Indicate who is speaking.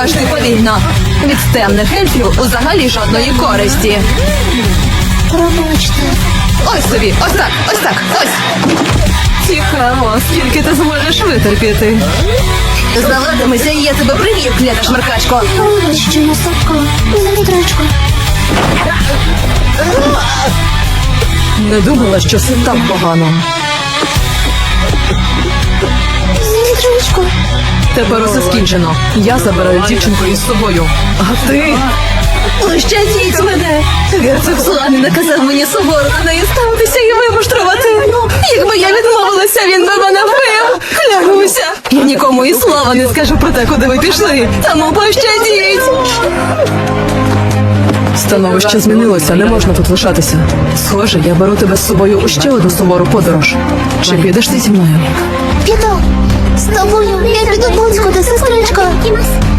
Speaker 1: Яка ж ти повільна? Від темних ельфів взагалі жодної користі.
Speaker 2: Пробачте.
Speaker 1: Ось собі, ось так, ось так, ось. Цікаво, скільки ти зможеш витерпіти. Здаватимеся, я тебе привів, клята шмаркачко.
Speaker 2: Вибач, що я слабка. За.
Speaker 1: Не думала, що все так погано. Тепер усе скінчено. Я забираю дівчинку із собою. А ти? Пощадіть мене! Герцог Злани наказав мені суворо на неї ставитися і вимуштрувати. Якби я відмовилася, він би мене вбив. Клянуся. Я нікому і слова не скажу про те, куди ви пішли. Тому пощадіть. Становище змінилося, не можна тут лишатися. Схоже, я беру тебе з собою у ще одну сувору подорож. Чи підеш ти зі мною?
Speaker 2: Піду. З тобою я піду близько до сестричка.